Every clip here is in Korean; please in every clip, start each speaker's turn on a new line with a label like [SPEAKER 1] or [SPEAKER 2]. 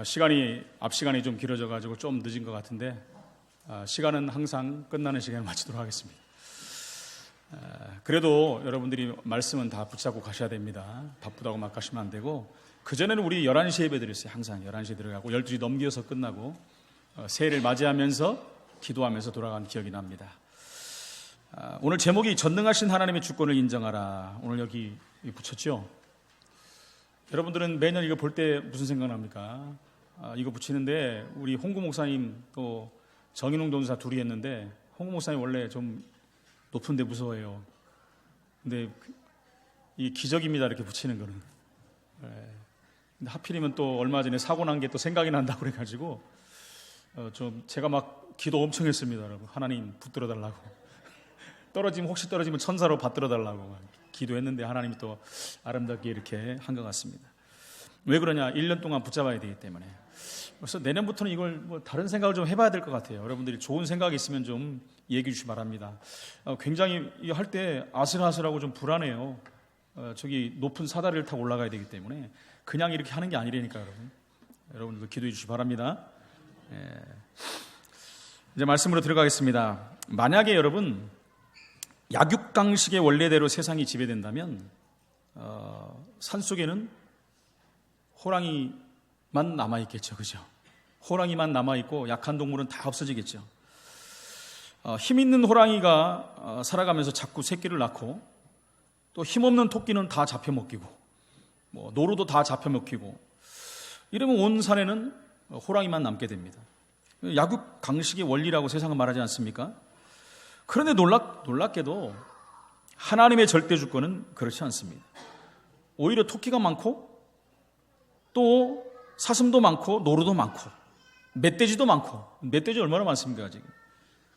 [SPEAKER 1] 아, 시간이 앞 시간이 좀 길어져 가지고 좀 늦은 것 같은데 아, 시간은 항상 끝나는 시간을 마치도록 하겠습니다. 아, 그래도 여러분들이 말씀은 다 붙잡고 가셔야 됩니다. 바쁘다고 막 가시면 안 되고 그 전에는 우리 11시 예배 드렸어요. 항상 11시에 들어가고 12시 넘겨서 끝나고 어, 새해를 맞이하면서 기도하면서 돌아간 기억이 납니다. 아, 오늘 제목이 전능하신 하나님의 주권을 인정하라. 오늘 여기 붙였죠. 여러분들은 매년 이거 볼 때 무슨 생각납니까? 아, 이거 붙이는데 우리 홍구 목사님 또 정인홍 전사 둘이 했는데 홍구 목사님 원래 좀 높은데 무서워요. 근데 그- 이 기적입니다 이렇게 붙이는 거는. 예. 근데 하필이면 또 얼마 전에 사고 난 게 또 생각이 난다고 그래가지고 어, 좀 제가 막 기도 엄청 했습니다, 여러분. 하나님 붙들어 달라고. 떨어지면 혹시 떨어지면 천사로 받들어 달라고 기도했는데 하나님이 또 아름답게 이렇게 한 것 같습니다. 왜 그러냐? 1년 동안 붙잡아야 되기 때문에. 그래서 내년부터는 이걸 뭐 다른 생각을 좀 해봐야 될 것 같아요. 여러분들이 좋은 생각이 있으면 좀 얘기해 주시 기 바랍니다. 어, 굉장히 할 때 아슬아슬하고 좀 불안해요. 어, 저기 높은 사다리를 타고 올라가야 되기 때문에 그냥 이렇게 하는 게 아니라니까 여러분. 여러분들도 기도해 주시 기 바랍니다. 예. 이제 말씀으로 들어가겠습니다. 만약에 여러분 약육강식의 원래대로 세상이 지배된다면 어, 산 속에는 호랑이 만 남아 있겠죠, 그죠? 호랑이만 남아 있고 약한 동물은 다 없어지겠죠. 어, 힘 있는 호랑이가 어, 살아가면서 자꾸 새끼를 낳고 또 힘없는 토끼는 다 잡혀 먹히고 뭐 노루도 다 잡혀 먹히고 이러면 온 산에는 호랑이만 남게 됩니다. 약육 강식의 원리라고 세상은 말하지 않습니까? 그런데 놀랍, 놀랍게도 하나님의 절대 주권은 그렇지 않습니다. 오히려 토끼가 많고 또 사슴도 많고 노루도 많고 멧돼지도 많고 멧돼지 얼마나 많습니까 지금?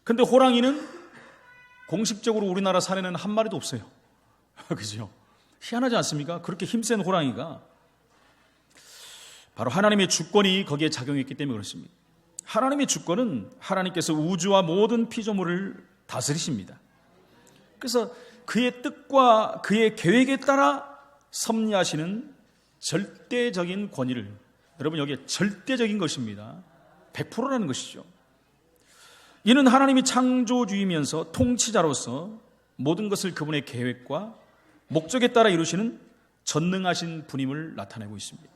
[SPEAKER 1] 근데 호랑이는 공식적으로 우리나라 산에는 한 마리도 없어요. 그죠? 희한하지 않습니까? 그렇게 힘센 호랑이가 바로 하나님의 주권이 거기에 작용했기 때문에 그렇습니다. 하나님의 주권은 하나님께서 우주와 모든 피조물을 다스리십니다. 그래서 그의 뜻과 그의 계획에 따라 섭리하시는 절대적인 권위를 여러분 여기에 절대적인 것입니다. 100%라는 것이죠. 이는 하나님이 창조주이면서 통치자로서 모든 것을 그분의 계획과 목적에 따라 이루시는 전능하신 분임을 나타내고 있습니다.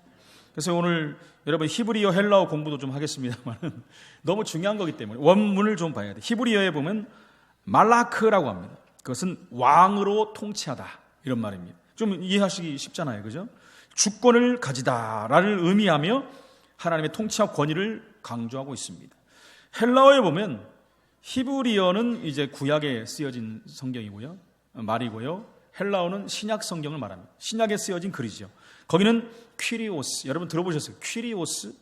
[SPEAKER 1] 그래서 오늘 여러분 히브리어 헬라어 공부도 좀 하겠습니다만 너무 중요한 거기 때문에 원문을 좀 봐야 돼. 히브리어에 보면 말라크라고 합니다. 그것은 왕으로 통치하다 이런 말입니다. 좀 이해하시기 쉽잖아요, 그죠? 주권을 가지다라를 의미하며 하나님의 통치와 권위를 강조하고 있습니다. 헬라어에 보면 히브리어는 이제 구약에 쓰여진 성경이고요, 말이고요. 헬라어는 신약 성경을 말합니다. 신약에 쓰여진 글이죠. 거기는 퀴리오스. 여러분 들어보셨어요? 퀴리오스.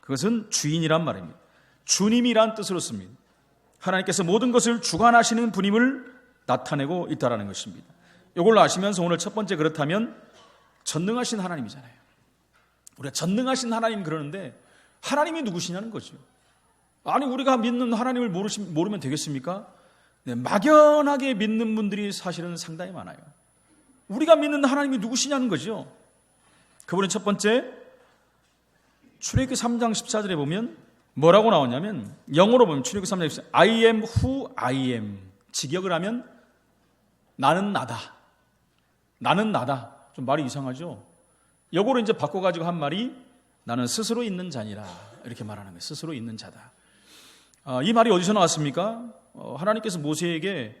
[SPEAKER 1] 그것은 주인이란 말입니다. 주님이란 뜻으로 씁니다. 하나님께서 모든 것을 주관하시는 분임을 나타내고 있다라는 것입니다. 이걸 아시면서 오늘 첫 번째 그렇다면 전능하신 하나님이잖아요. 우리가 전능하신 하나님 그러는데 하나님이 누구시냐는 거죠. 아니 우리가 믿는 하나님을 모르시, 모르면 되겠습니까? 네, 막연하게 믿는 분들이 사실은 상당히 많아요. 우리가 믿는 하나님이 누구시냐는 거죠. 그분은 첫 번째 출애굽기 3장 14절에 보면 뭐라고 나오냐면 영어로 보면 출애굽기 3장 14절 I am who I am 직역을 하면 나는 나다. 나는 나다. 좀 말이 이상하죠? 요거를 이제 바꿔가지고 한 말이 나는 스스로 있는 자니라. 이렇게 말하는 거예요. 스스로 있는 자다. 아, 이 말이 어디서 나왔습니까? 어, 하나님께서 모세에게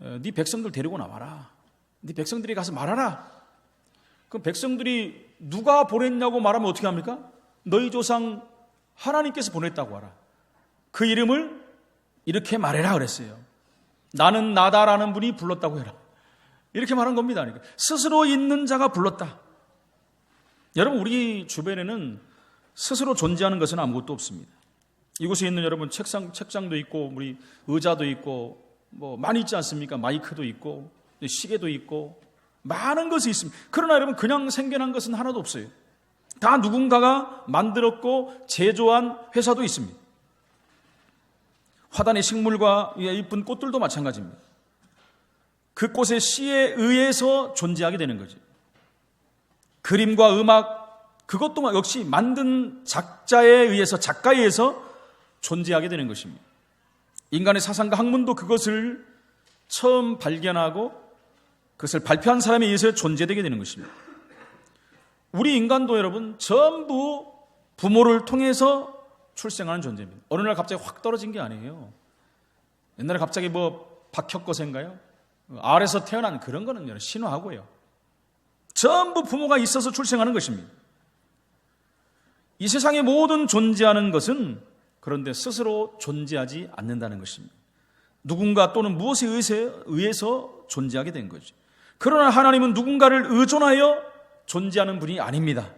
[SPEAKER 1] 어, 네 백성들 데리고 나와라. 네 백성들이 가서 말하라. 그럼 백성들이 누가 보냈냐고 말하면 어떻게 합니까? 너희 조상 하나님께서 보냈다고 하라. 그 이름을 이렇게 말해라 그랬어요. 나는 나다라는 분이 불렀다고 해라. 이렇게 말한 겁니다. 그러니까 스스로 있는 자가 불렀다. 여러분 우리 주변에는 스스로 존재하는 것은 아무것도 없습니다. 이곳에 있는 여러분 책상 책장도 있고 우리 의자도 있고 뭐 많이 있지 않습니까? 마이크도 있고 시계도 있고 많은 것이 있습니다. 그러나 여러분 그냥 생겨난 것은 하나도 없어요. 다 누군가가 만들었고 제조한 회사도 있습니다. 화단의 식물과 이쁜 꽃들도 마찬가지입니다. 그 꽃의 씨에 의해서 존재하게 되는 거죠. 그림과 음악, 그것도 역시 만든 작자에 의해서 작가에 의해서 존재하게 되는 것입니다. 인간의 사상과 학문도 그것을 처음 발견하고 그것을 발표한 사람에 의해서 존재되게 되는 것입니다. 우리 인간도 여러분 전부 부모를 통해서 출생하는 존재입니다. 어느 날 갑자기 확 떨어진 게 아니에요. 옛날에 갑자기 뭐 박혁거세인가요? 아래서 태어난 그런 거는 신화하고요. 전부 부모가 있어서 출생하는 것입니다. 이 세상의 모든 존재하는 것은 그런데 스스로 존재하지 않는다는 것입니다. 누군가 또는 무엇에 의해서 존재하게 된 거죠. 그러나 하나님은 누군가를 의존하여 존재하는 분이 아닙니다.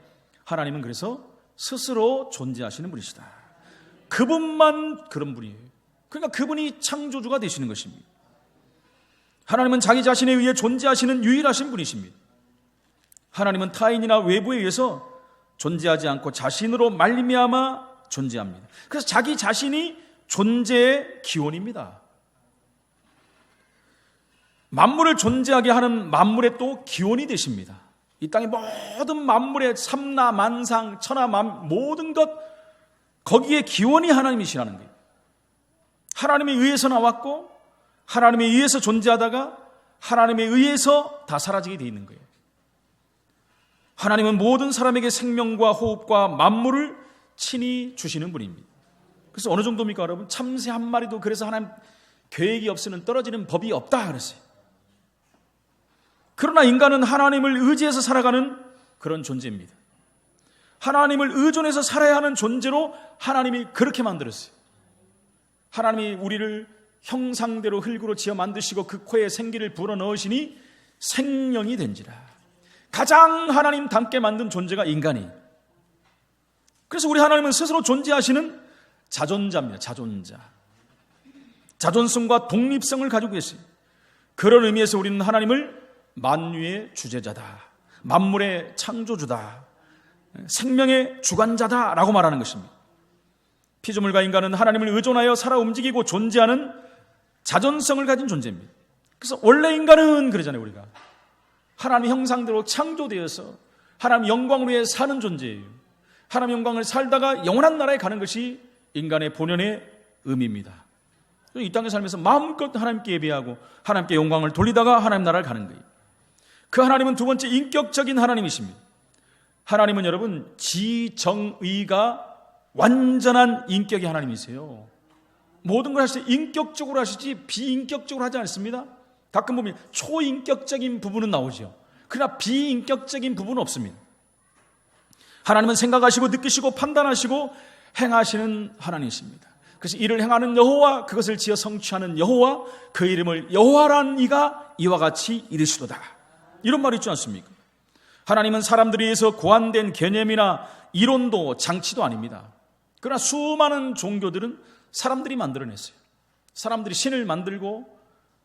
[SPEAKER 1] 하나님은 그래서 스스로 존재하시는 분이시다. 그분만 그런 분이에요. 그러니까 그분이 창조주가 되시는 것입니다. 하나님은 자기 자신에 의해 존재하시는 유일하신 분이십니다. 하나님은 타인이나 외부에 의해서 존재하지 않고 자신으로 말미암아 존재합니다. 그래서 자기 자신이 존재의 기원입니다. 만물을 존재하게 하는 만물의 또 기원이 되십니다. 이 땅의 모든 만물의 삼나 만상 천하 만 모든 것 거기에 기원이 하나님이시라는 거예요. 하나님에 의해서 나왔고 하나님에 의해서 존재하다가 하나님에 의해서 다 사라지게 되어 있는 거예요. 하나님은 모든 사람에게 생명과 호흡과 만물을 친히 주시는 분입니다. 그래서 어느 정도입니까, 여러분? 참새 한 마리도 그래서 하나님 계획이 없으면 떨어지는 법이 없다 그랬어요. 그러나 인간은 하나님을 의지해서 살아가는 그런 존재입니다. 하나님을 의존해서 살아야 하는 존재로 하나님이 그렇게 만들었어요. 하나님이 우리를 형상대로 흙으로 지어 만드시고 그 코에 생기를 불어 넣으시니 생명이 된지라. 가장 하나님 닮게 만든 존재가 인간이. 그래서 우리 하나님은 스스로 존재하시는 자존자입니다. 자존자. 자존성과 독립성을 가지고 계세요. 그런 의미에서 우리는 하나님을 만유의 주제자다. 만물의 창조주다. 생명의 주관자다라고 말하는 것입니다. 피조물과 인간은 하나님을 의존하여 살아 움직이고 존재하는 자존성을 가진 존재입니다. 그래서 원래 인간은 그러잖아요, 우리가. 하나님 형상대로 창조되어서 하나님 영광을 위해 사는 존재예요. 하나님 영광을 살다가 영원한 나라에 가는 것이 인간의 본연의 의미입니다. 이 땅에 살면서 마음껏 하나님께 예배하고 하나님께 영광을 돌리다가 하나님 나라를 가는 거예요. 그 하나님은 두 번째 인격적인 하나님이십니다. 하나님은 여러분 지정의가 완전한 인격의 하나님이세요. 모든 걸 하실 때 인격적으로 하시지 비인격적으로 하지 않습니다. 가끔 보면 초인격적인 부분은 나오죠. 그러나 비인격적인 부분은 없습니다. 하나님은 생각하시고 느끼시고 판단하시고 행하시는 하나님이십니다. 그래서 이를 행하는 여호와 그것을 지어 성취하는 여호와 그 이름을 여호와란 이가 이와 같이 이르시도다. 이런 말이 있지 않습니까? 하나님은 사람들에 의해서 고안된 개념이나 이론도 장치도 아닙니다. 그러나 수많은 종교들은 사람들이 만들어냈어요. 사람들이 신을 만들고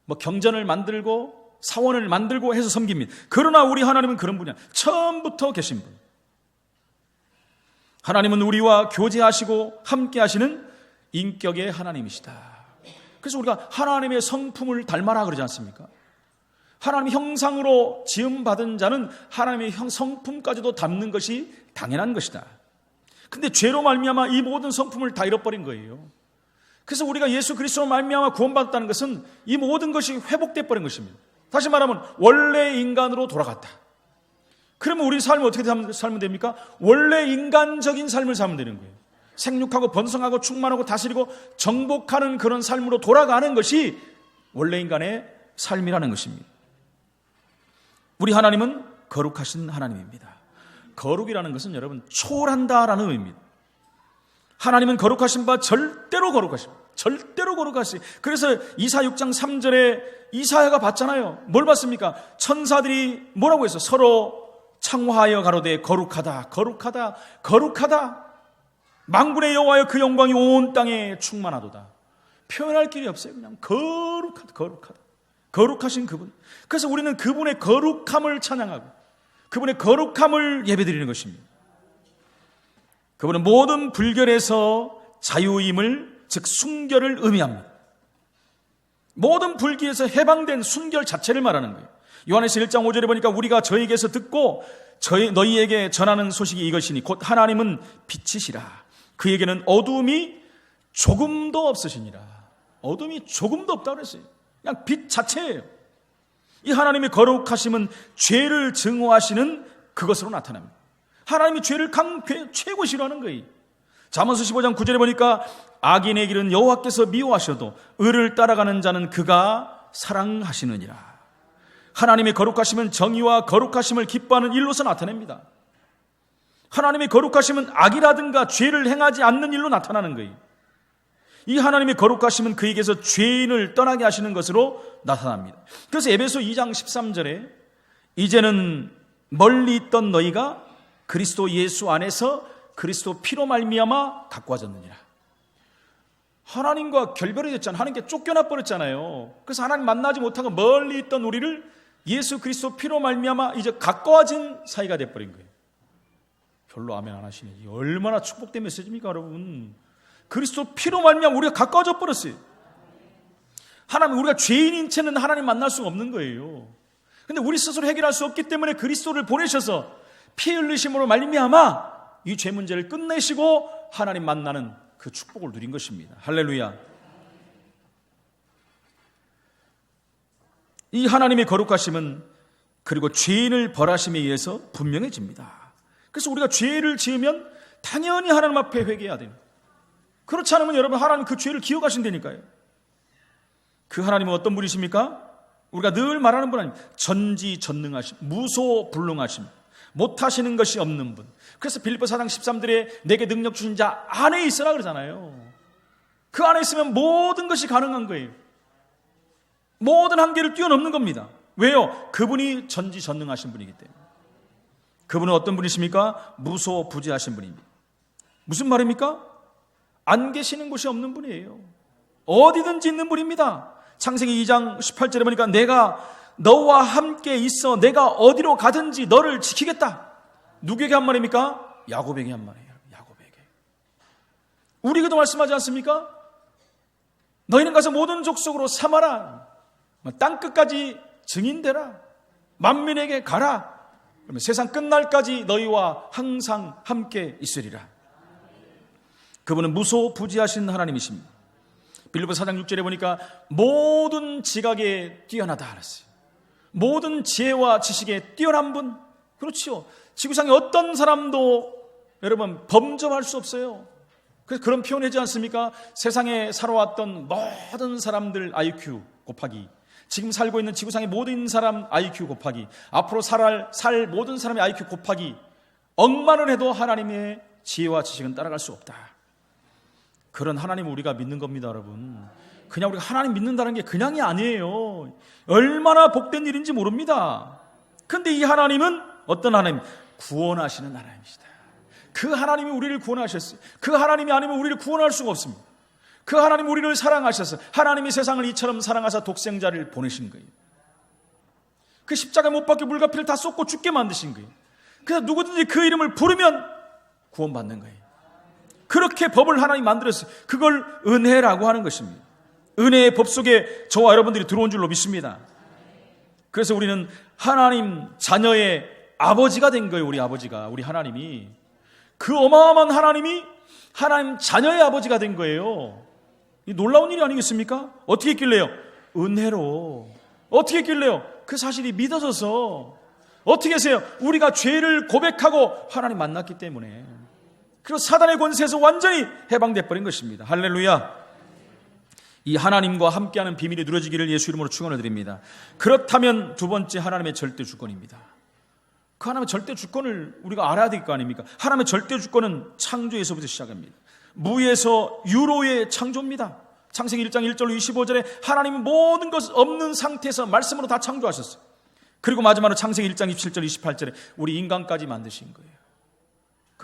[SPEAKER 1] 뭐 경전을 만들고 사원을 만들고 해서 섬깁니다. 그러나 우리 하나님은 그런 분이야. 처음부터 계신 분. 하나님은 우리와 교제하시고 함께 하시는 인격의 하나님이시다. 그래서 우리가 하나님의 성품을 닮아라 그러지 않습니까? 하나님 형상으로 지음받은 자는 하나님의 형 성품까지도 담는 것이 당연한 것이다. 근데 죄로 말미암아 이 모든 성품을 다 잃어버린 거예요. 그래서 우리가 예수 그리스도로 말미암아 구원받았다는 것은 이 모든 것이 회복돼 버린 것입니다. 다시 말하면 원래 인간으로 돌아갔다. 그러면 우리 삶을 어떻게 살면 됩니까? 원래 인간적인 삶을 살면 되는 거예요. 생육하고 번성하고 충만하고 다스리고 정복하는 그런 삶으로 돌아가는 것이 원래 인간의 삶이라는 것입니다. 우리 하나님은 거룩하신 하나님입니다. 거룩이라는 것은 여러분 초월한다라는 의미입니다. 하나님은 거룩하신 바 절대로 거룩하십니다. 절대로 거룩하시. 그래서 이사 6장 3절에 이사야가 봤잖아요. 뭘 봤습니까? 천사들이 뭐라고 해서 서로 창화하여 가로되 거룩하다, 거룩하다, 거룩하다. 망군의 여호와여 그 영광이 온 땅에 충만하도다. 표현할 길이 없어요. 그냥 거룩하다, 거룩하다. 거룩하신 그분. 그래서 우리는 그분의 거룩함을 찬양하고 그분의 거룩함을 예배드리는 것입니다. 그분은 모든 불결에서 자유임을 즉 순결을 의미합니다. 모든 불기에서 해방된 순결 자체를 말하는 거예요. 요한에서 1장 5절에 보니까 우리가 저에게서 듣고 저희 너희에게 전하는 소식이 이것이니 곧 하나님은 빛이시라. 그에게는 어둠이 조금도 없으시니라. 어둠이 조금도 없다 그랬어요. 그냥 빛 자체예요. 이 하나님의 거룩하심은 죄를 증오하시는 그것으로 나타납니다. 하나님이 죄를 강 최고 싫어하는 거예요. 잠언서 15장 9절에 보니까 악인의 길은 여호와께서 미워하셔도 의를 따라가는 자는 그가 사랑하시느니라. 하나님의 거룩하심은 정의와 거룩하심을 기뻐하는 일로서 나타냅니다. 하나님의 거룩하심은 악이라든가 죄를 행하지 않는 일로 나타나는 거예요. 이 하나님의 거룩하심은 그에게서 죄인을 떠나게 하시는 것으로 나타납니다. 그래서 에베소 2장 13절에 이제는 멀리 있던 너희가 그리스도 예수 안에서 그리스도 피로 말미암아 가까워졌느니라. 하나님과 결별이 됐잖아요. 하나님께 쫓겨나 버렸잖아요. 그래서 하나님 만나지 못하고 멀리 있던 우리를 예수 그리스도 피로 말미암아 이제 가까워진 사이가 돼 버린 거예요. 별로 아멘 안 하시네. 얼마나 축복된 메시지입니까, 여러분? 그리스도 피로 말미암아 우리가 가까워져 버렸어요. 하나님 우리가 죄인인 채는 하나님 만날 수가 없는 거예요. 근데 우리 스스로 해결할 수 없기 때문에 그리스도를 보내셔서 피 흘리심으로 말미암아 이 죄 문제를 끝내시고 하나님 만나는 그 축복을 누린 것입니다. 할렐루야. 이 하나님의 거룩하심은 그리고 죄인을 벌하심에 의해서 분명해집니다. 그래서 우리가 죄를 지으면 당연히 하나님 앞에 회개해야 돼요. 그렇지 않으면 여러분 하나님 그 죄를 기억하신다니까요. 그 하나님은 어떤 분이십니까? 우리가 늘 말하는 분 아닙니까? 전지전능하심, 무소불능하심, 못하시는 것이 없는 분. 그래서 빌립보 사장 13들에 내게 능력 주신 자 안에 있으라 그러잖아요. 그 안에 있으면 모든 것이 가능한 거예요. 모든 한계를 뛰어넘는 겁니다. 왜요? 그분이 전지전능하신 분이기 때문에. 그분은 어떤 분이십니까? 무소부지하신 분입니다. 무슨 말입니까? 안 계시는 곳이 없는 분이에요. 어디든지 있는 분입니다. 창세기 2장 18절에 보니까 내가 너와 함께 있어 내가 어디로 가든지 너를 지키겠다. 누구에게 한 말입니까? 야곱에게 한 말이에요. 야곱에게. 우리에게도 말씀하지 않습니까? 너희는 가서 모든 족속으로 삼아라. 땅 끝까지 증인되라. 만민에게 가라. 그러면 세상 끝날까지 너희와 항상 함께 있으리라. 그분은 무소부지하신 하나님이십니다. 빌리보 4장 6절에 보니까 모든 지각에 뛰어나다 알았어요. 모든 지혜와 지식에 뛰어난 분. 그렇지요. 지구상에 어떤 사람도 여러분 범접할 수 없어요. 그래서 그런 표현하지 않습니까? 세상에 살아왔던 모든 사람들 IQ 곱하기 지금 살고 있는 지구상의 모든 사람 IQ 곱하기 앞으로 살할 살 모든 사람의 IQ 곱하기 억만을 해도 하나님의 지혜와 지식은 따라갈 수 없다. 그런 하나님을 우리가 믿는 겁니다, 여러분. 그냥 우리가 하나님 믿는다는 게 그냥이 아니에요. 얼마나 복된 일인지 모릅니다. 근데 이 하나님은 어떤 하나님? 구원하시는 하나님이시다. 그 하나님이 우리를 구원하셨어요. 그 하나님이 아니면 우리를 구원할 수가 없습니다. 그 하나님 우리를 사랑하셔서 하나님이 세상을 이처럼 사랑하사 독생자를 보내신 거예요. 그 십자가 못 박혀 물과 피를 다 쏟고 죽게 만드신 거예요. 그래서 누구든지 그 이름을 부르면 구원받는 거예요. 그렇게 법을 하나님 만들었어요. 그걸 은혜라고 하는 것입니다. 은혜의 법 속에 저와 여러분들이 들어온 줄로 믿습니다. 그래서 우리는 하나님 자녀의 아버지가 된 거예요. 우리 아버지가. 우리 하나님이. 그 어마어마한 하나님이 하나님 자녀의 아버지가 된 거예요. 놀라운 일이 아니겠습니까? 어떻게 했길래요? 은혜로. 어떻게 했길래요? 그 사실이 믿어져서. 어떻게 하세요? 우리가 죄를 고백하고 하나님 만났기 때문에. 그리고 사단의 권세에서 완전히 해방돼 버린 것입니다. 할렐루야. 이 하나님과 함께하는 비밀이 누려지기를 예수 이름으로 축원을 드립니다. 그렇다면 두 번째 하나님의 절대 주권입니다. 그 하나님의 절대 주권을 우리가 알아야 될 거 아닙니까? 하나님의 절대 주권은 창조에서부터 시작합니다. 무에서 유로의 창조입니다. 창세기 1장 1절 25절에 하나님은 모든 것 없는 상태에서 말씀으로 다 창조하셨어요. 그리고 마지막으로 창세기 1장 27절 28절에 우리 인간까지 만드신 거예요.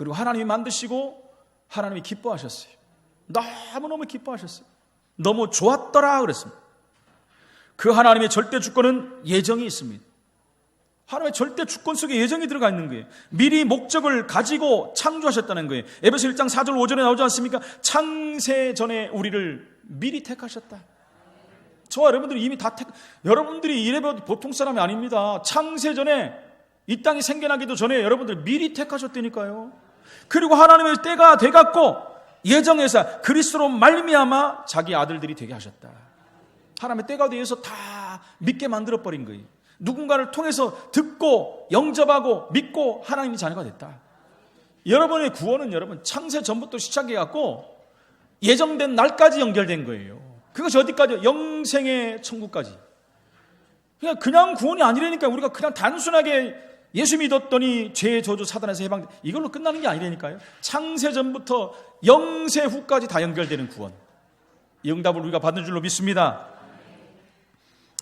[SPEAKER 1] 그리고 하나님이 만드시고 하나님이 기뻐하셨어요. 너무너무 기뻐하셨어요. 너무 좋았더라 그랬습니다. 그 하나님의 절대 주권은 예정이 있습니다. 하나님의 절대 주권 속에 예정이 들어가 있는 거예요. 미리 목적을 가지고 창조하셨다는 거예요. 에베소 1장 4절 5절에 나오지 않습니까? 창세 전에 우리를 미리 택하셨다. 저와 여러분들이 이미 다 택, 여러분들이 이래봬도 보통 사람이 아닙니다. 창세 전에 이 땅이 생겨나기도 전에 여러분들 미리 택하셨다니까요. 그리고 하나님의 때가 돼갖고 예정해서 그리스도로 말미암아 자기 아들들이 되게 하셨다. 하나님의 때가 되어서 다 믿게 만들어 버린 거예요. 누군가를 통해서 듣고 영접하고 믿고 하나님의 자녀가 됐다. 여러분의 구원은 여러분 창세 전부터 시작해 갖고 예정된 날까지 연결된 거예요. 그것이 어디까지? 영생의 천국까지. 그냥 그냥 구원이 아니라니까 우리가 그냥 단순하게 예수 믿었더니 죄 저주 사단에서 해방 이걸로 끝나는 게 아니라니까요. 창세 전부터 영세 후까지 다 연결되는 구원. 이 응답을 우리가 받은 줄로 믿습니다.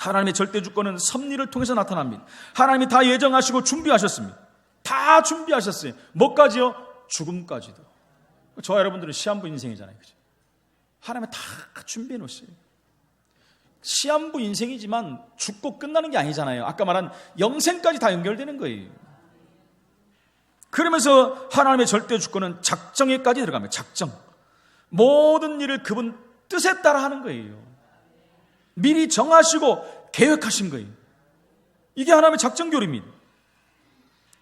[SPEAKER 1] 하나님의 절대 주권은 섭리를 통해서 나타납니다. 하나님이 다 예정하시고 준비하셨습니다. 다 준비하셨어요. 뭐까지요? 죽음까지도. 저와 여러분들은 시한부 인생이잖아요. 그죠? 하나님이 다 준비해 놓으어요. 시한부 인생이지만 죽고 끝나는 게 아니잖아요. 아까 말한 영생까지 다 연결되는 거예요. 그러면서 하나님의 절대 주권은 작정에까지 들어갑니다. 작정. 모든 일을 그분 뜻에 따라 하는 거예요. 미리 정하시고 계획하신 거예요. 이게 하나님의 작정 교리입니다.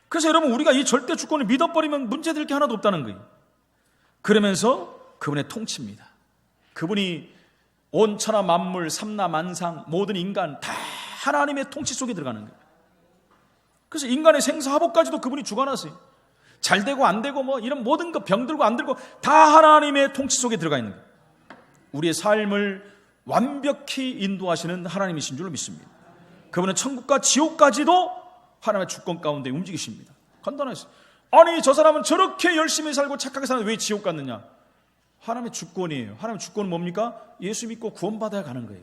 [SPEAKER 1] 그래서 여러분 우리가 이 절대 주권을 믿어버리면 문제될 게 하나도 없다는 거예요. 그러면서 그분의 통치입니다. 그분이 온 천하 만물, 삼나 만상, 모든 인간 다 하나님의 통치 속에 들어가는 거예요. 그래서 인간의 생사화복까지도 그분이 주관하세요. 잘 되고 안 되고 뭐 이런 모든 것 병들고 안 들고 다 하나님의 통치 속에 들어가 있는 거예요. 우리의 삶을 완벽히 인도하시는 하나님이신 줄로 믿습니다. 그분은 천국과 지옥까지도 하나님의 주권 가운데 움직이십니다. 간단하죠. 아니 저 사람은 저렇게 열심히 살고 착하게 사는데 왜 지옥 갔느냐? 하나님의 주권이에요. 하나님의 주권은 뭡니까? 예수 믿고 구원받아야 가는 거예요.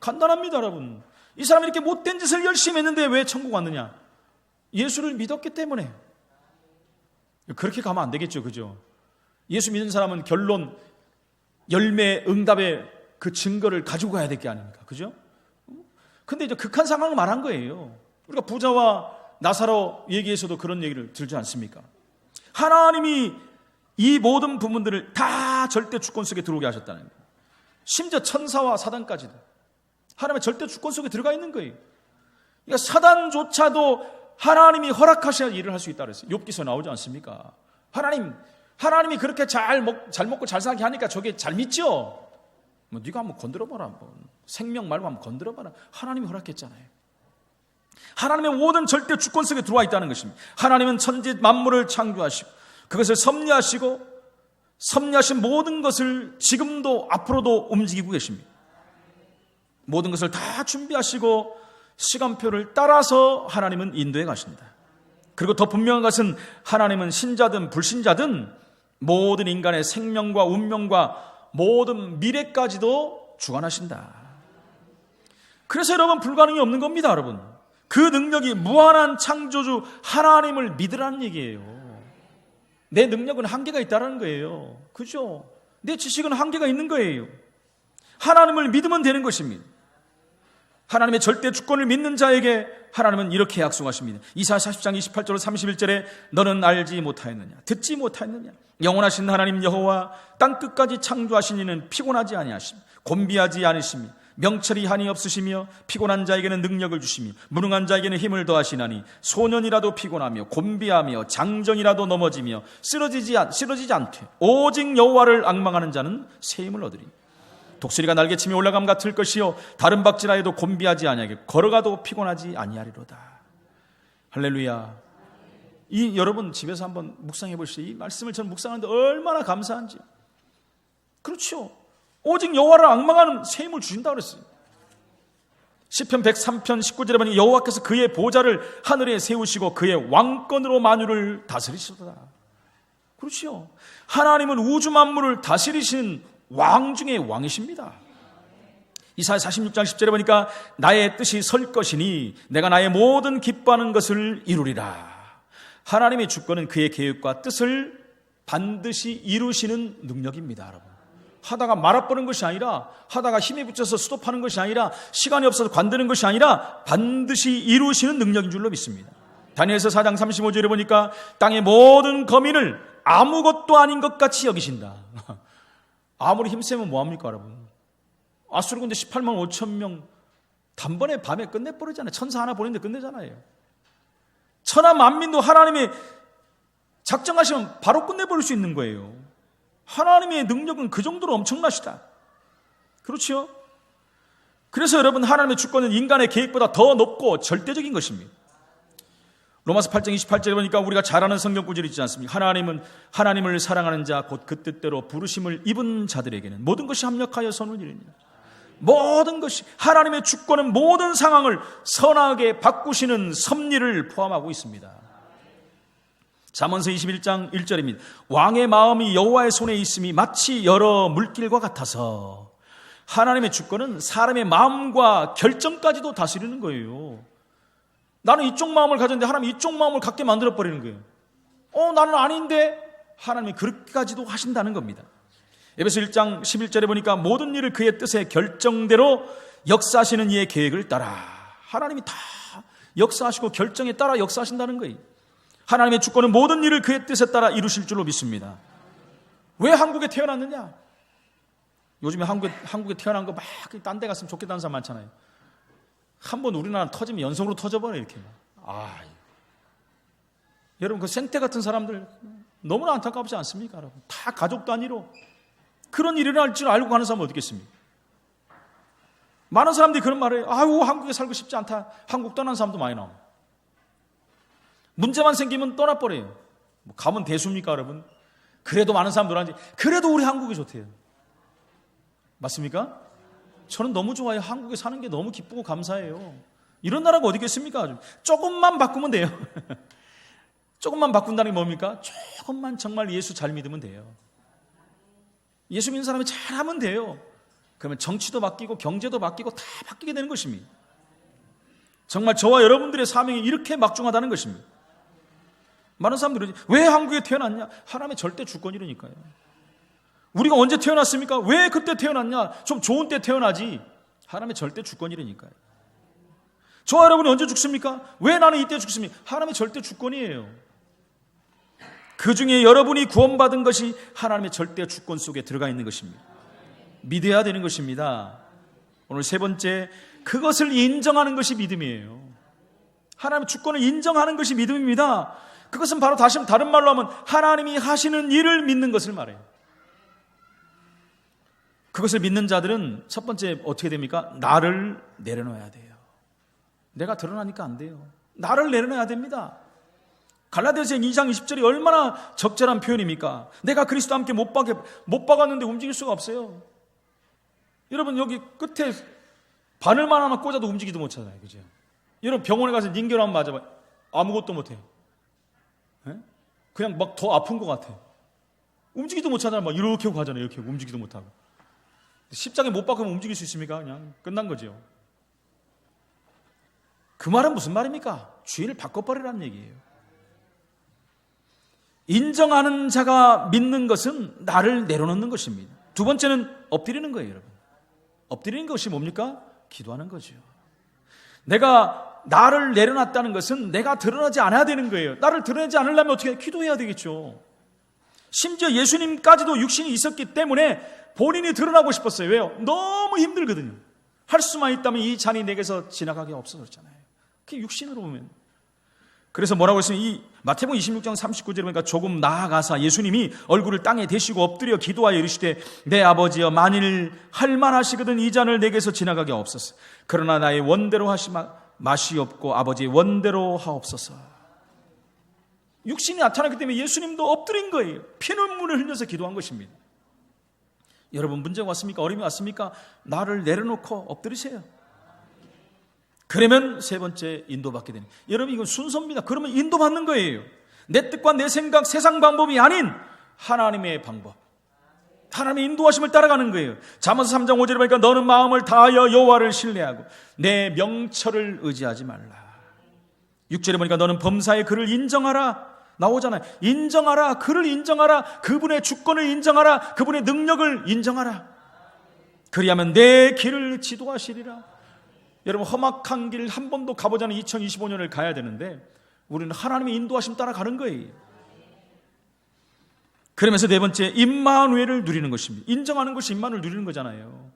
[SPEAKER 1] 간단합니다, 여러분. 이 사람이 이렇게 못된 짓을 열심히 했는데 왜 천국 왔느냐? 예수를 믿었기 때문에. 그렇게 가면 안 되겠죠, 그죠? 예수 믿는 사람은 결론, 열매, 응답의 그 증거를 가지고 가야 될 게 아닙니까? 그죠? 근데 이제 극한 상황을 말한 거예요. 우리가 부자와 나사로 얘기에서도 그런 얘기를 들지 않습니까? 하나님이 이 모든 부분들을 다 절대 주권 속에 들어오게 하셨다는 거예요. 심지어 천사와 사단까지도 하나님의 절대 주권 속에 들어가 있는 거예요. 그러니까 사단조차도 하나님이 허락하셔야 일을 할 수 있다 그랬어요. 욥기서 나오지 않습니까? 하나님, 하나님이 그렇게 잘, 먹, 잘 먹고 잘 살게 하니까 저게 잘 믿죠? 뭐 네가 한번 건드려봐라 한번. 생명 말고 한번 건드려봐라. 하나님이 허락했잖아요. 하나님의 모든 절대 주권 속에 들어와 있다는 것입니다. 하나님은 천지 만물을 창조하시고 그것을 섭리하시고 섭리하신 모든 것을 지금도 앞으로도 움직이고 계십니다. 모든 것을 다 준비하시고 시간표를 따라서 하나님은 인도해 가십니다. 그리고 더 분명한 것은 하나님은 신자든 불신자든 모든 인간의 생명과 운명과 모든 미래까지도 주관하신다. 그래서 여러분 불가능이 없는 겁니다, 여러분. 그 능력이 무한한 창조주 하나님을 믿으라는 얘기예요. 내 능력은 한계가 있다는 거예요. 그죠? 내 지식은 한계가 있는 거예요. 하나님을 믿으면 되는 것입니다. 하나님의 절대 주권을 믿는 자에게 하나님은 이렇게 약속하십니다. 이사 40장 28절 31절에 너는 알지 못하였느냐 듣지 못하였느냐 영원하신 하나님 여호와 땅 끝까지 창조하신 이는 피곤하지 아니하심 곤비하지 않으시며 명철이 한이 없으시며 피곤한 자에게는 능력을 주시며 무능한 자에게는 힘을 더하시나니 소년이라도 피곤하며 곤비하며 장정이라도 넘어지며 쓰러지지, 쓰러지지 않되 오직 여호와를 악망하는 자는 새 힘을 얻으리. 독수리가 날개치며 올라감 같을 것이요 다른 박지라에도 곤비하지 아니하게 걸어가도 피곤하지 아니하리로다. 할렐루야. 이 여러분 집에서 한번 묵상해 보시죠 이 말씀을 저는 묵상하는데 얼마나 감사한지. 그렇죠 오직 여호와를 악망하는 새 힘을 주신다 그랬어요. 시편 103편 19절에 보니 여호와께서 그의 보좌를 하늘에 세우시고 그의 왕권으로 만유를 다스리시도다. 그렇죠. 하나님은 우주 만물을 다스리신 왕 중의 왕이십니다. 이사야 46장 10절에 보니까 나의 뜻이 설 것이니 내가 나의 모든 기뻐하는 것을 이루리라. 하나님의 주권은 그의 계획과 뜻을 반드시 이루시는 능력입니다, 여러분. 하다가 말아버는 것이 아니라 하다가 힘에 붙여서 스톱하는 것이 아니라 시간이 없어서 관두는 것이 아니라 반드시 이루시는 능력인 줄로 믿습니다. 다니엘서 4장 35절에 보니까 땅의 모든 거민을 아무것도 아닌 것 같이 여기신다. 아무리 힘세면 뭐합니까 여러분? 아수르 군대 18만 5천 명 단번에 밤에 끝내버리잖아요. 천사 하나 보내는데 끝내잖아요. 천하 만민도 하나님이 작정하시면 바로 끝내버릴 수 있는 거예요. 하나님의 능력은 그 정도로 엄청나시다. 그렇죠? 그래서 여러분 하나님의 주권은 인간의 계획보다 더 높고 절대적인 것입니다. 로마서 8장 28절에 보니까 우리가 잘 아는 성경 구절이 있지 않습니까? 하나님은 하나님을 사랑하는 자 곧 그 뜻대로 부르심을 입은 자들에게는 모든 것이 합력하여 선을 이루니라. 모든 것이 하나님의 주권은 모든 상황을 선하게 바꾸시는 섭리를 포함하고 있습니다. 잠언서 21장 1절입니다. 왕의 마음이 여호와의 손에 있음이 마치 여러 물길과 같아서 하나님의 주권은 사람의 마음과 결정까지도 다스리는 거예요. 나는 이쪽 마음을 가졌는데 하나님 이쪽 마음을 갖게 만들어 버리는 거예요. 어, 나는 아닌데 하나님이 그렇게까지도 하신다는 겁니다. 에베소 1장 11절에 보니까 모든 일을 그의 뜻에 결정대로 역사하시는 이의 계획을 따라 하나님이 다 역사하시고 결정에 따라 역사하신다는 거예요. 하나님의 주권은 모든 일을 그의 뜻에 따라 이루실 줄로 믿습니다. 왜 한국에 태어났느냐? 요즘에 한국에, 한국에 태어난 거 막 딴 데 갔으면 좋겠다는 사람 많잖아요. 한 번 우리나라 터지면 연속으로 터져버려, 이렇게. 아, 여러분, 그 생태 같은 사람들 너무나 안타깝지 않습니까, 여러분? 다 가족 단위로 그런 일이 일어날 줄 알고 가는 사람은 어떻겠습니까? 많은 사람들이 그런 말을 해요. 아유, 한국에 살고 싶지 않다. 한국 떠난 사람도 많이 나옵니다. 문제만 생기면 떠나버려요. 뭐 가면 대수입니까, 여러분? 그래도 많은 사람들 하지. 그래도 우리 한국이 좋대요. 맞습니까? 저는 너무 좋아요. 한국에 사는 게 너무 기쁘고 감사해요. 이런 나라가 어디 있겠습니까? 조금만 바꾸면 돼요. 조금만 바꾼다는 게 뭡니까? 조금만 정말 예수 잘 믿으면 돼요. 예수 믿는 사람이 잘하면 돼요. 그러면 정치도 바뀌고 경제도 바뀌고 다 바뀌게 되는 것입니다. 정말 저와 여러분들의 사명이 이렇게 막중하다는 것입니다. 많은 사람들이 왜 한국에 태어났냐? 하나님의 절대 주권이라니까요. 우리가 언제 태어났습니까? 왜 그때 태어났냐? 좀 좋은 때 태어나지. 하나님의 절대 주권이라니까요. 저와 여러분이 언제 죽습니까? 왜 나는 이때 죽습니까? 하나님의 절대 주권이에요. 그 중에 여러분이 구원받은 것이 하나님의 절대 주권 속에 들어가 있는 것입니다. 믿어야 되는 것입니다. 오늘 세 번째, 그것을 인정하는 것이 믿음이에요. 하나님의 주권을 인정하는 것이 믿음입니다. 그것은 바로 다시 다른 말로 하면 하나님이 하시는 일을 믿는 것을 말해요. 그것을 믿는 자들은 첫 번째 어떻게 됩니까? 나를 내려놓아야 돼요. 내가 드러나니까 안 돼요. 나를 내려놔야 됩니다. 갈라디아서 2장 20절이 얼마나 적절한 표현입니까? 내가 그리스도 함께 못 박에 못 박았는데 움직일 수가 없어요. 여러분 여기 끝에 바늘만 하나 꽂아도 움직이도 못 하잖아요. 그죠? 여러분 병원에 가서 링겔 맞아봐. 요 아무것도 못 해요. 그냥 막 더 아픈 것 같아. 움직이도 못 하잖아요. 막 이렇게 하고 가잖아요. 이렇게 하고 움직이도 못 하고. 십장에 못 박으면 움직일 수 있습니까? 그냥 끝난 거죠. 그 말은 무슨 말입니까? 주인을 바꿔버리라는 얘기예요. 인정하는 자가 믿는 것은 나를 내려놓는 것입니다. 두 번째는 엎드리는 거예요, 여러분. 엎드리는 것이 뭡니까? 기도하는 거죠. 내가 나를 내려놨다는 것은 내가 드러나지 않아야 되는 거예요. 나를 드러내지 않으려면 어떻게 기도해야 되겠죠. 심지어 예수님까지도 육신이 있었기 때문에 본인이 드러나고 싶었어요. 왜요? 너무 힘들거든요. 할 수만 있다면 이 잔이 내게서 지나가게 없어졌잖아요. 그게 육신으로 보면. 그래서 뭐라고 했으면 이 마태복음 26장 39절에 보니까 조금 나아가사 예수님이 얼굴을 땅에 대시고 엎드려 기도하여 이르시되 내 아버지여 만일 할 만하시거든 이 잔을 내게서 지나가게 없었어. 그러나 나의 원대로 하시 맛이 없고 아버지의 원대로 하옵소서. 육신이 나타났기 때문에 예수님도 엎드린 거예요. 피눈물을 흘려서 기도한 것입니다. 여러분 문제가 왔습니까? 어려움이 왔습니까? 나를 내려놓고 엎드리세요. 그러면 세 번째 인도받게 되는. 여러분 이건 순서입니다. 그러면 인도받는 거예요. 내 뜻과 내 생각, 세상 방법이 아닌 하나님의 방법. 하나님의 인도하심을 따라가는 거예요. 잠언서 3장 5절에 보니까 너는 마음을 다하여 여호와를 신뢰하고 내 명철을 의지하지 말라. 6절에 보니까 너는 범사의 그를 인정하라. 나오잖아요. 인정하라. 그를 인정하라. 그분의 주권을 인정하라. 그분의 능력을 인정하라. 그리하면 내 길을 지도하시리라. 여러분 험악한 길 한 번도 가보지 않은 2025년을 가야 되는데 우리는 하나님의 인도하심 따라가는 거예요. 그러면서 네 번째 임마누엘을 누리는 것입니다. 인정하는 것이 임마누엘 누리는 거잖아요.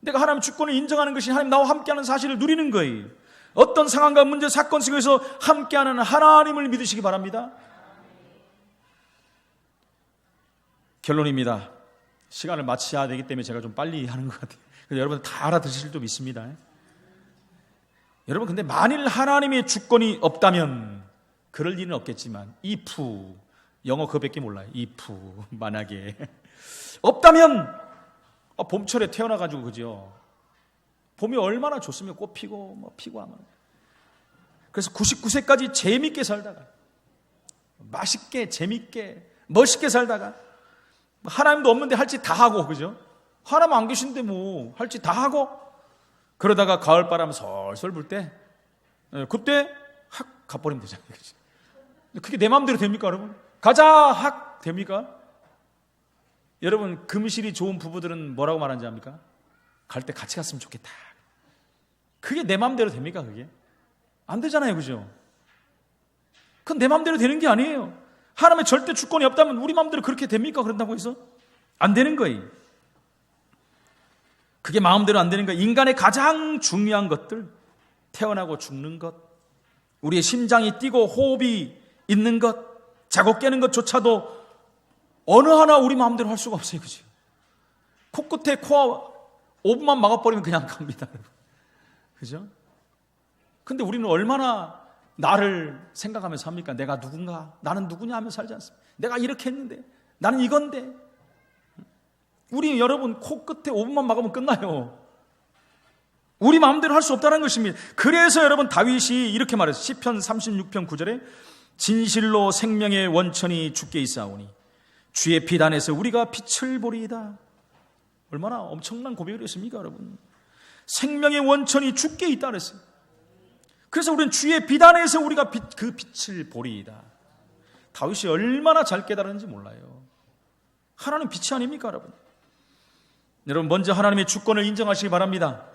[SPEAKER 1] 내가 하나님 주권을 인정하는 것이 하나님 나와 함께하는 사실을 누리는 거예요. 어떤 상황과 문제, 사건 속에서 함께하는 하나님을 믿으시기 바랍니다. 결론입니다. 시간을 마쳐야 되기 때문에 제가 좀 빨리 하는 것 같아요. 그래서 여러분 다 알아들으실 줄 믿습니다. 여러분 근데 만일 하나님의 주권이 없다면 그럴 일은 없겠지만 if 영어 그밖에 몰라요. if 만약에 없다면 어, 봄철에 태어나가지고 그죠? 봄이 얼마나 좋으면 꽃 피고 뭐 피고 하면 그래서 99세까지 재밌게 살다가 맛있게 재밌게 멋있게 살다가 하나님도 없는데 할 짓 다 하고 그죠? 하나님 안 계신데 뭐 할 짓 다 하고 그러다가 가을 바람 솔솔 불 때 그때 확 가버리면 되잖아요. 그게 내 마음대로 됩니까, 여러분? 가자 확 됩니까? 여러분 금실이 좋은 부부들은 뭐라고 말하는지 압니까? 갈 때 같이 갔으면 좋겠다. 그게 내 마음대로 됩니까, 그게? 안 되잖아요, 그죠? 그건 내 마음대로 되는 게 아니에요. 하나님의 절대 주권이 없다면 우리 마음대로 그렇게 됩니까? 그런다고 해서? 안 되는 거예요. 그게 마음대로 안 되는 거예요. 인간의 가장 중요한 것들, 태어나고 죽는 것, 우리의 심장이 뛰고 호흡이 있는 것, 자고 깨는 것조차도 어느 하나 우리 마음대로 할 수가 없어요. 그죠? 코끝에 코와 5분만 막아버리면 그냥 갑니다. 그죠? 근데 우리는 얼마나 나를 생각하면서 삽니까? 내가 누군가? 나는 누구냐 하며 살지 않습니다. 내가 이렇게 했는데, 나는 이건데. 우리 여러분 코끝에 5분만 막으면 끝나요. 우리 마음대로 할 수 없다는 것입니다. 그래서 여러분 다윗이 이렇게 말했어요. 10편 36편 9절에 진실로 생명의 원천이 죽게 있사오니 주의 비단에서 우리가 빛을 보리이다. 얼마나 엄청난 고백이었습니까, 여러분? 생명의 원천이 죽게 있다 그랬어요. 그래서 우리는 주의 비단에서 우리가 빛, 그 빛을 보리이다. 다윗이 얼마나 잘 깨달았는지 몰라요. 하나님 빛이 아닙니까, 여러분? 여러분, 먼저 하나님의 주권을 인정하시기 바랍니다.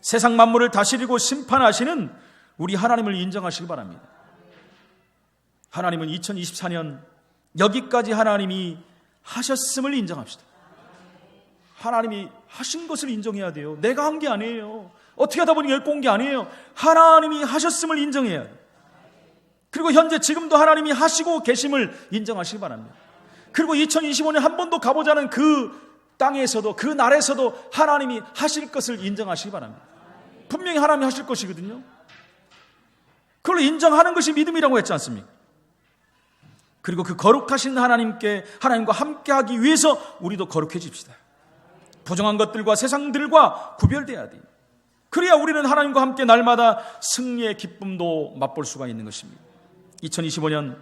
[SPEAKER 1] 세상 만물을 다스리고 심판하시는 우리 하나님을 인정하시기 바랍니다. 하나님은 2024년 여기까지 하나님이 하셨음을 인정합시다. 하나님이 하신 것을 인정해야 돼요. 내가 한 게 아니에요. 어떻게 하다 보니 열고 온게 아니에요. 하나님이 하셨음을 인정해야 돼요. 그리고 현재 지금도 하나님이 하시고 계심을 인정하시기 바랍니다. 그리고 2025년 한 번도 가보자는 그 땅에서도 그 날에서도 하나님이 하실 것을 인정하시기 바랍니다. 분명히 하나님이 하실 것이거든요. 그걸 인정하는 것이 믿음이라고 했지 않습니까? 그리고 그 거룩하신 하나님께 하나님과 함께 하기 위해서 우리도 거룩해집시다. 부정한 것들과 세상들과 구별돼야 돼. 그래야 우리는 하나님과 함께 날마다 승리의 기쁨도 맛볼 수가 있는 것입니다. 2025년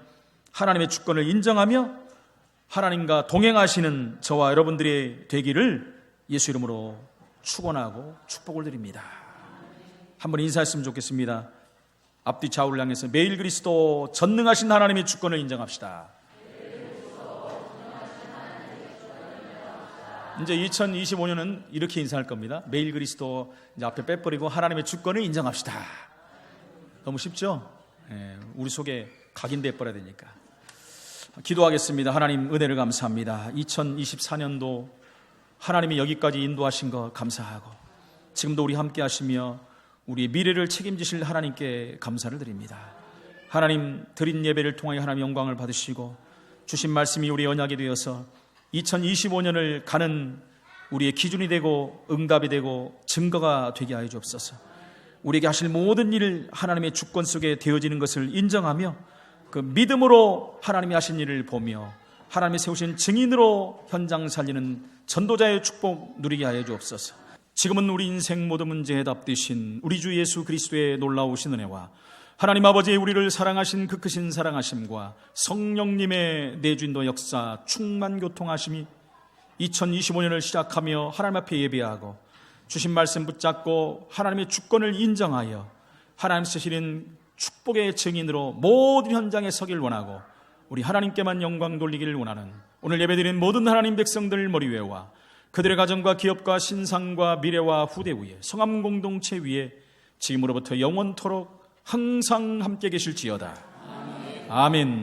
[SPEAKER 1] 하나님의 주권을 인정하며 하나님과 동행하시는 저와 여러분들의 되기를 예수 이름으로 축원하고 축복을 드립니다. 한번 인사했으면 좋겠습니다. 앞뒤 좌우를 향해서 매일 그리스도 전능하신 하나님의 주권을 인정합시다. 이제 2025년은 이렇게 인사할 겁니다. 매일 그리스도 이제 앞에 빼버리고 하나님의 주권을 인정합시다. 너무 쉽죠? 예, 우리 속에 각인돼 버려야 되니까. 기도하겠습니다. 하나님 은혜를 감사합니다. 2024년도 하나님이 여기까지 인도하신 것 감사하고 지금도 우리 함께 하시며 우리의 미래를 책임지실 하나님께 감사를 드립니다. 하나님 드린 예배를 통하여 하나님 영광을 받으시고 주신 말씀이 우리 언약이 되어서 2025년을 가는 우리의 기준이 되고 응답이 되고 증거가 되게 하여 주옵소서. 우리에게 하실 모든 일을 하나님의 주권 속에 되어지는 것을 인정하며 그 믿음으로 하나님이 하신 일을 보며 하나님이 세우신 증인으로 현장 살리는 전도자의 축복 누리게 하여 주옵소서. 지금은 우리 인생 모든 문제에 답 되신 우리 주 예수 그리스도의 놀라우신 은혜와 하나님 아버지의 우리를 사랑하신 그 크신 사랑하심과 성령님의 내주인도 역사 충만 교통하심이 2025년을 시작하며 하나님 앞에 예배하고 주신 말씀 붙잡고 하나님의 주권을 인정하여 하나님 쓰시는 축복의 증인으로 모든 현장에 서길 원하고 우리 하나님께만 영광 돌리기를 원하는 오늘 예배드린 모든 하나님 백성들 머리 위에와 그들의 가정과 기업과 신상과 미래와 후대 위에 성함 공동체 위에 지금으로부터 영원토록 항상 함께 계실지어다. 아멘.